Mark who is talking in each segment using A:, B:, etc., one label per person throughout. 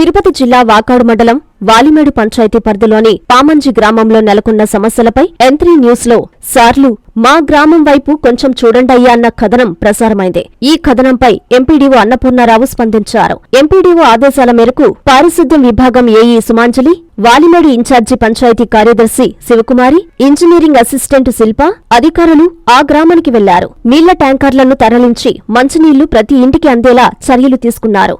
A: తిరుపతి జిల్లా వాకాడు మండలం వాలిమేడు పంచాయతీ పరిధిలోని పామంజి గ్రామంలో నెలకొన్న సమస్యలపై ఎంత్రీ న్యూస్లో సార్లు మా గ్రామం వైపు కొంచెం చూడండయ్యా అన్న కథనం ప్రసారమైంది. ఈ కథనంపై ఎంపీడీఓ అన్నపూర్ణారావు స్పందించారు. ఎంపీడీఓ ఆదేశాల మేరకు పారిశుద్ధ్యం విభాగం ఏఈ సుమాంజలి వాలిమేడు ఇన్ఛార్జి పంచాయతీ కార్యదర్శి శివకుమారి ఇంజనీరింగ్ అసిస్టెంట్ శిల్ప అధికారులు ఆ గ్రామానికి వెళ్ళారు. నీళ్ళ ట్యాంకర్లను తరలించి మంచినీళ్ళు ప్రతి ఇంటికి అందేలా చర్యలు తీసుకున్నారు.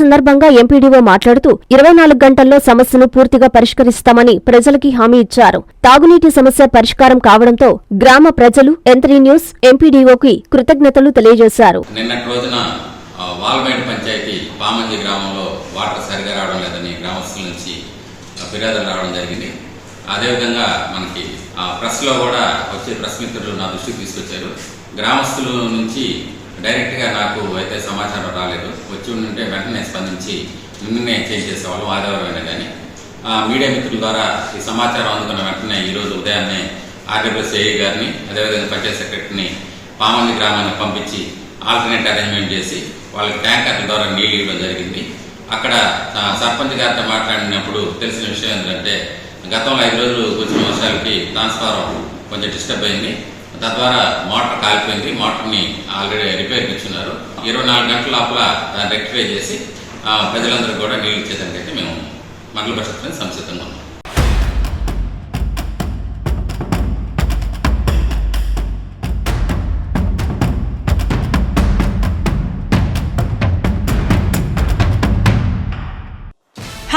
A: సందర్భంగా ఎంపీడీఓ మాట్లాడుతూ ఇరవై నాలుగు గంటల్లో సమస్యను పూర్తిగా పరిష్కరిస్తామని ప్రజలకి హామీ ఇచ్చారు. తాగునీటి సమస్య పరిష్కారం కావడంతో గ్రామ ప్రజలు ఎంత్రీ న్యూస్ ఎంపీడీఓకి కృతజ్ఞతలు తెలియజేశారు.
B: పంచాయతీ పామంజి గ్రామంలో వాటర్ సరిగా రావడం లేదని గ్రామస్తుల నుంచి ఫిర్యాదులు రావడం జరిగింది. అదేవిధంగా మనకి ప్రెస్లో కూడా వచ్చే ప్రెస్ మిత్రులు నా దృష్టికి తీసుకొచ్చారు. గ్రామస్తుల నుంచి డైరెక్ట్గా నాకు అయితే సమాచారం రాలేదు. వచ్చి ఉంటే వెంటనే స్పందించి నిన్ననే చేంజ్ చేసేవాళ్ళం ఆదివారం అయినా కానీ ఆ, మీడియా మిత్రుల ద్వారా ఈ సమాచారం అందుకున్న వెంటనే ఈరోజు ఉదయాన్నే ఆర్డబ్ల్యూఎస్ ఏఈ గారిని అదేవిధంగా పంచాయత్ సెక్రటరీని పామంది గ్రామానికి పంపించి ఆల్టర్నేట్ అరేంజ్మెంట్ చేసి వాళ్ళకి ట్యాంకర్ల ద్వారా నీళ్ళు ఇవ్వడం జరిగింది. అక్కడ సర్పంచ్ గారితో మాట్లాడినప్పుడు తెలిసిన విషయం ఏంటంటే గతంలో ఐదు రోజులు వచ్చిన వర్షాలకి ట్రాన్స్ఫారం కొంచెం డిస్టర్బ్ అయింది. తద్వారా మోటార్ కాలిపోయింది మోటార్ని ఆల్రెడీ రిపేర్కి ఇచ్చున్నారు ఇరవై నాలుగు గంటల లోపల దాన్ని రెక్టిఫై చేసి ప్రజలందరూ కూడా నీళ్ళు ఇచ్చేదానికైతే మేము మండల పరిషత్ సంసిద్ధంగా ఉన్నాం.